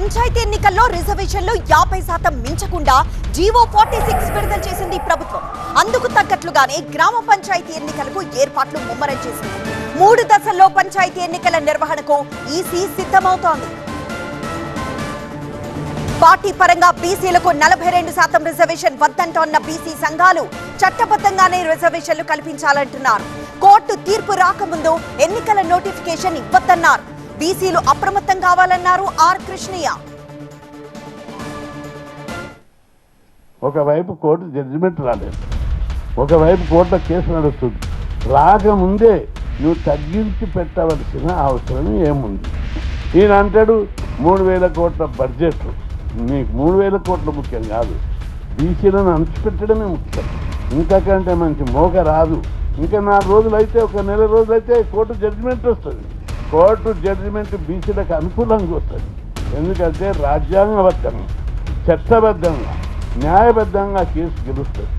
పంచాయతీ ఎన్నికల్లో రిజర్వేషన్లు యాభై శాతం మించకుండా జీవో ఫార్టీ సిక్స్ విడుదల చేసింది ప్రభుత్వం. అందుకు తగ్గట్లుగానే గ్రామ పంచాయతీ ఎన్నికలకు ఏర్పాట్లు ముమ్మరం చేసింది. మూడు దశల్లో పంచాయతీ ఎన్నికల నిర్వహణకు ఈసీ సిద్ధమవుతోంది. పార్టీ పరంగా బీసీలకు నలభై రెండు శాతం రిజర్వేషన్ వద్దంటోన్న బీసీ సంఘాలు చట్టబద్ధంగానే రిజర్వేషన్లు కల్పించాలంటున్నారు. కోర్టు తీర్పు రాకముందు ఎన్నికల నోటిఫికేషన్ ఇవ్వద్దన్నారు. బీసీలు అప్రమత్తం కావాలన్నారు ఆర్ కృష్ణయ్య. ఒకవైపు కోర్టు జడ్జిమెంట్ రాలేదు. ఒకవైపు కోర్టులో కేసు నడుస్తుంది. రాకముందే నువ్వు తగ్గించి పెట్టవలసిన అవసరం ఏముంది? ఈయన అంటాడు మూడు వేల కోట్ల బడ్జెట్ నీకు మూడు వేల కోట్ల ముఖ్యం కాదు. బీసీలను అణచిపెట్టడమే ముఖ్యం. ఇంకా కంటే మంచి మోక రాదు. ఇంకా నాలుగు రోజులు అయితే ఒక నెల రోజులు అయితే కోర్టు జడ్జిమెంట్ వస్తుంది. కోర్టు జడ్జిమెంట్ బీసీలకు అనుకూలంగా వస్తుంది. ఎందుకంటే రాజ్యాంగబద్ధంగా చట్టబద్ధంగా న్యాయబద్ధంగా కేసు గెలుస్తుంది.